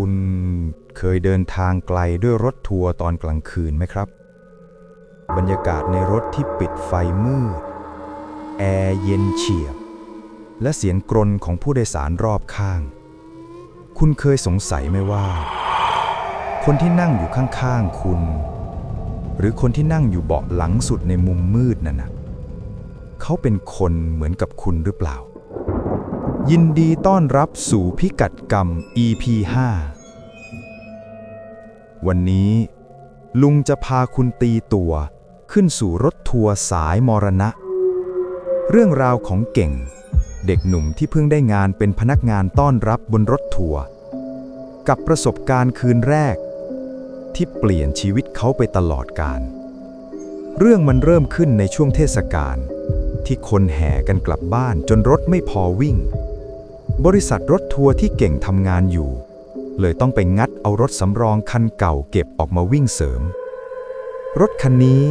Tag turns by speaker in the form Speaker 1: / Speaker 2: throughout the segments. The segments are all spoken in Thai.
Speaker 1: คุณเคยเดินทางไกลด้วยรถทัวร์ตอนกลางคืนไหมครับ บรรยากาศในรถที่ปิดไฟมืด แอร์เย็นเฉียบ และเสียงกรนของผู้โดยสารรอบข้าง คุณเคยสงสัยไหมว่า คนที่นั่งอยู่ข้างๆคุณ หรือคนที่นั่งอยู่เบาะหลังสุดในมุมมืดนั่นนะเขาเป็นคนเหมือนกับคุณหรือเปล่า ยินดีต้อนรับสู่พิกัดกรรม EP 5 วันนี้ ลุงจะพาคุณตีตัว ขึ้นสู่รถทัวร์สายมรณะ เรื่องราวของเก่ง เด็กหนุ่มที่เพิ่งได้งานเป็นพนักงานต้อนรับบนรถทัวร์กับประสบการณ์คืนแรก ที่เปลี่ยนชีวิตเขาไปตลอดกาลเรื่องมันเริ่มขึ้นในช่วงเทศกาลที่คนแห่กันกลับบ้านจนรถไม่พอวิ่ง บริษัทรถทัวร์ที่เก่งทำงานอยู่ เลยต้องไปงัดเอารถสำรองคันเก่าเก็บออกมาวิ่งเสริม รถคันนี้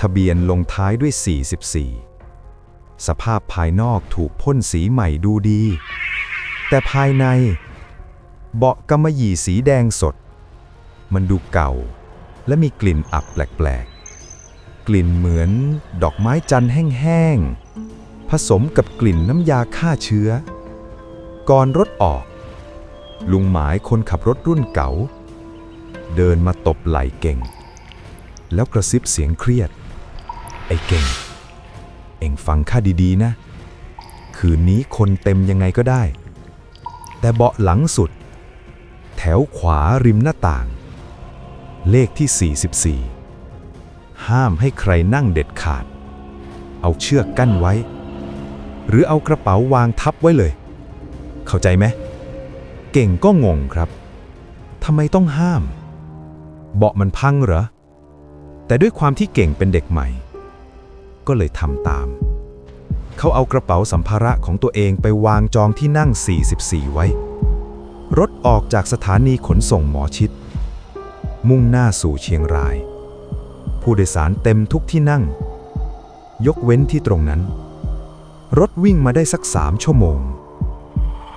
Speaker 1: ทะเบียนลงท้ายด้วย 44 สภาพภายนอกถูกพ่นสีใหม่ดูดี แต่ภายใน เบาะกำมะหยี่สีแดงสด มันดูเก่า และมีกลิ่นอับแปลกๆ กลิ่นเหมือนดอกไม้จันทร์แห้งๆผสมกับกลิ่นน้ำยาฆ่าเชื้อ ก่อนรถออก ลุงหมายคนขับรถรุ่นเก๋าเดินมาตบไหล่เก่ง แล้วกระซิบเสียงเครียด ไอ้เก่ง เอ็งฟังข้าดีๆนะ คืนนี้คนเต็มยังไงก็ได้ แต่เบาะหลังสุด แถวขวาริมหน้าต่าง เลขที่ 44 ห้ามให้ใครนั่งเด็ดขาด เอาเชือกกั้นไว้ หรือเอากระเป๋าวางทับไว้เลย เข้าใจไหม เก่งก็งงครับ ทำไมต้องห้าม เบาะมันพังเหรอ แต่ด้วยความที่เก่งเป็นเด็กใหม่ ก็เลยทำตาม เขาเอากระเป๋าสัมภาระของตัวเองไปวางจองที่นั่ง 44 ไว้ รถออกจากสถานีขนส่งหมอชิด มุ่งหน้าสู่เชียงราย ผู้โดยสารเต็มทุกที่นั่ง ยกเว้นที่ตรงนั้น รถวิ่งมาได้สักสามชั่วโมง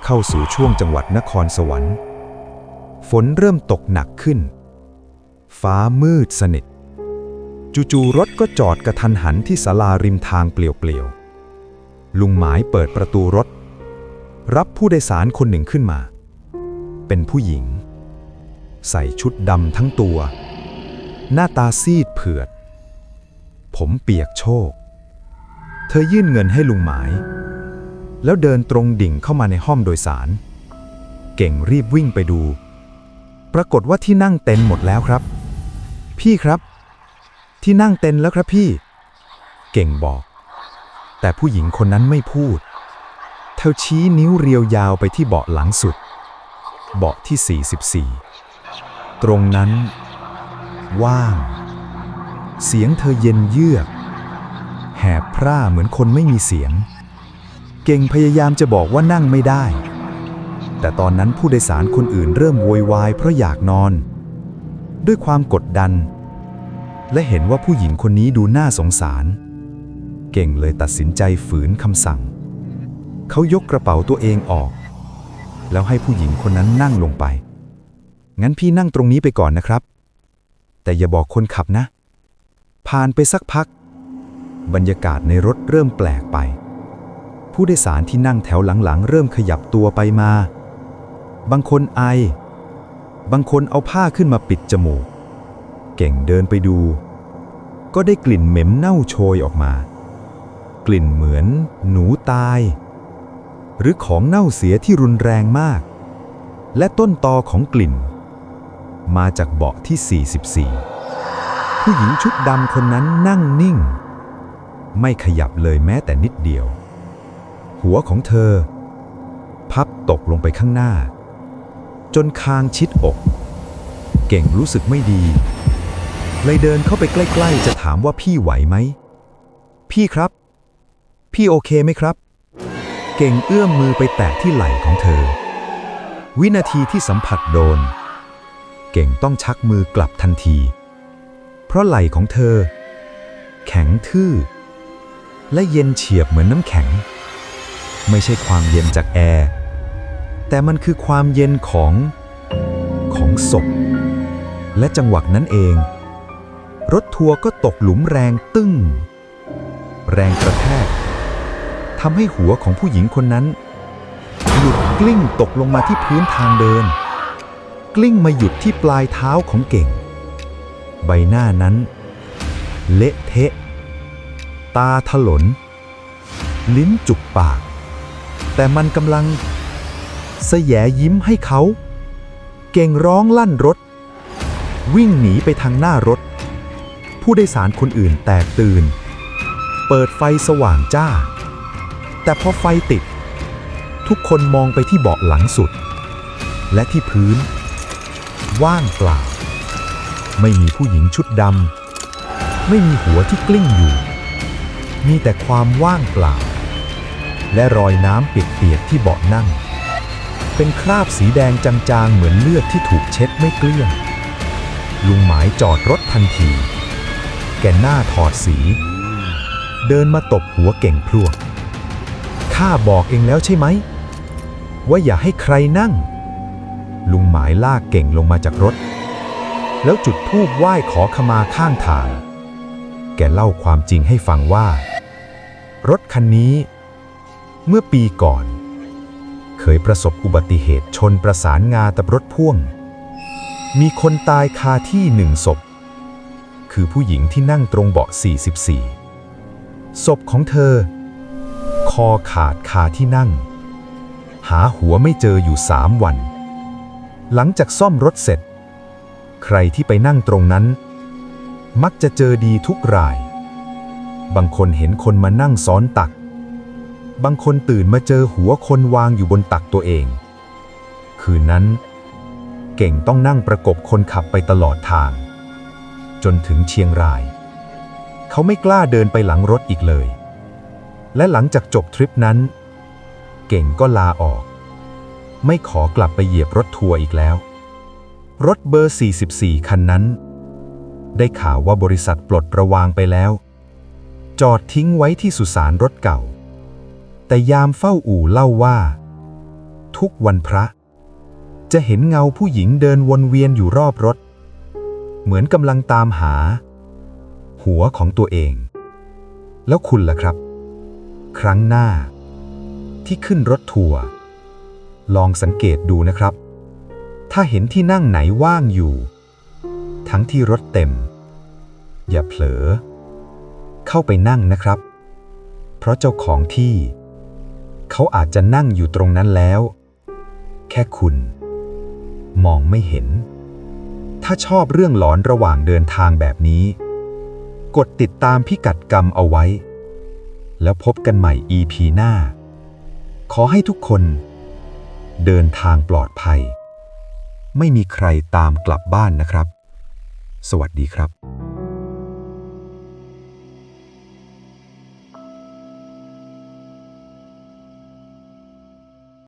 Speaker 1: เข้าสู่ช่วงจังหวัดนครสวรรค์ ฝนเริ่มตกหนักขึ้น ฟ้ามืดสนิท จู่ๆรถก็จอดกระทันหันที่ศาลาริมทางเปลี่ยวๆ ลุงหมายเปิดประตูรถ รับผู้โดยสารคนหนึ่งขึ้นมา เป็นผู้หญิง ใส่ชุดดำทั้งตัว หน้าตาซีดเผือด ผมเปียกโชก เธอยื่นเงินให้ลุงหมาย แล้วเดินตรงดิ่งเข้ามาในห้องโดยสาร เก่งรีบวิ่งไปดู ปรากฏว่าที่นั่งเต็มหมดแล้วครับ พี่ครับ ที่นั่งเต็มแล้วครับพี่ เก่งบอก แต่ผู้หญิงคนนั้นไม่พูด เธอชี้นิ้วเรียวยาวไปที่เบาะหลังสุด เบาะที่ 44 ตรงนั้น ว่าง เสียงเธอเย็นเยือก แหบพร่าเหมือนคนไม่มีเสียง เก่งพยายามจะบอกว่านั่งไม่ได้ แต่ตอนนั้นผู้โดยสารคนอื่นเริ่มโวยวายเพราะอยากนอน ด้วยความกดดัน และเห็นว่าผู้หญิงคนนี้ดูน่าสงสาร เก่งเลยตัดสินใจฝืนคำสั่ง เขายกกระเป๋าตัวเองออก แล้วให้ผู้หญิงคนนั้นนั่งลงไป งั้นพี่นั่งตรงนี้ไปก่อนนะครับ แต่อย่าบอกคนขับนะ ผ่านไปสักพัก บรรยากาศในรถเริ่มแปลกไป ผู้โดยสารที่นั่งแถวหลังๆ เริ่มขยับตัวไปมา บางคนไอ บางคนเอาผ้าขึ้นมาปิดจมูก เก่งเดินไปดู ก็ได้กลิ่นเหม็นเน่าโชยออกมา กลิ่นเหมือน หนูตาย หรือของเน่าเสียที่รุนแรงมาก และต้นตอของกลิ่น มาจากเบาะที่ 44 ผู้หญิงชุดดำคนนั้นนั่งนิ่ง ไม่ขยับเลยแม้แต่นิดเดียว หัวของเธอ พับตกลงไปข้างหน้า จนคางชิดอก เก่งรู้สึกไม่ดี เลยเดินเข้าไปใกล้ๆ จะถามว่าพี่ไหวไหม พี่ครับ พี่โอเคไหมครับ เก่งเอื้อมมือไปแตะที่ไหล่ของเธอ วินาทีที่สัมผัสโดน เก่งต้องชักมือกลับทันที เพราะไหล่ของเธอ แข็งทื่อและเย็นเฉียบเหมือนน้ำแข็ง ไม่ใช่ความเย็นจากแอร์ แต่มันคือความเย็นของของศพ และจังหวะนั้นเอง รถทัวร์ก็ตกหลุมแรงตึ้ง แรงกระแทกทำให้หัวของผู้หญิงคนนั้นหลุดกลิ้งตกลงมาที่พื้นทางเดิน กลิ้งมาหยุดที่ปลายเท้าของเก่ง ใบหน้านั้น เละเทะ ตาถลน ลิ้นจุกปาก แต่มันกำลัง แสยยิ้มให้เขา เก่งร้องลั่นรถ วิ่งหนีไปทางหน้ารถ ผู้โดยสารคนอื่นแตกตื่น เปิดไฟสว่างจ้า แต่พอไฟติด ทุกคนมองไปที่เบาะหลังสุด และที่พื้น ว่างเปล่า ไม่มีผู้หญิงชุดดำไม่มีหัวที่กลิ้งอยู่ มีแต่ความว่างเปล่า และรอยน้ำเปียกๆที่เบาะนั่ง เป็นคราบสีแดงจางๆ เหมือนเลือดที่ถูกเช็ดไม่เกลี้ยง ลุงหมายจอดรถทันที แกหน้าถอดสี เดินมาตบหัวเก่งพลวกข้าบอกเองแล้วใช่ไหม ว่าอย่าให้ใครนั่ง ลุงหมายลากเก่งลงมาจากรถ แล้วจุดธูปไหว้ขอขมาข้างทาง แกเล่าความจริงให้ฟังว่า รถคันนี้ เมื่อปีก่อน เคยประสบอุบัติเหตุชนประสานงากับรถพ่วง มีคนตายคาที่หนึ่งศพ คือผู้หญิงที่นั่งตรงเบาะ 44 ศพของเธอ คอขาดคาที่นั่ง หาหัวไม่เจออยู่สามวัน หลังจากซ่อมรถเสร็จ ใครที่ไปนั่งตรงนั้น มักจะเจอดีทุกราย บางคนเห็นคนมานั่งซ้อนตัก บางคนตื่นมาเจอหัวคนวางอยู่บนตักตัวเอง คืนนั้น เก่งต้องนั่งประกบคนขับไปตลอดทาง จนถึงเชียงราย เขาไม่กล้าเดินไปหลังรถอีกเลย และหลังจากจบทริปนั้น เก่งก็ลาออก ไม่ขอกลับไปเหยียบรถทัวร์อีกแล้ว รถเบอร์ 44 คันนั้น ได้ข่าวว่าบริษัทปลดระวางไปแล้ว จอดทิ้งไว้ที่สุสานรถเก่า แต่ยามเฝ้าอู่เล่าว่า ทุกวันพระ จะเห็นเงาผู้หญิงเดินวนเวียนอยู่รอบรถ เหมือนกำลังตามหา หัวของตัวเอง แล้วคุณล่ะครับ ครั้งหน้า ที่ขึ้นรถทัวร์ลองสังเกตดูนะครับ ถ้าเห็นที่นั่งไหนว่างอยู่ ทั้งที่รถเต็ม อย่าเผลอ เข้าไปนั่งนะครับ เพราะเจ้าของที่ เขาอาจจะนั่งอยู่ตรงนั้นแล้ว แค่คุณ มองไม่เห็น ถ้าชอบเรื่องหลอนระหว่างเดินทางแบบนี้ กดติดตามพิกัดกรรมเอาไว้ แล้วพบกันใหม่ EP หน้า ขอให้ทุกคน เดินทางปลอดภัย ไม่มีใครตามกลับบ้านนะครับ สวัสดีครับ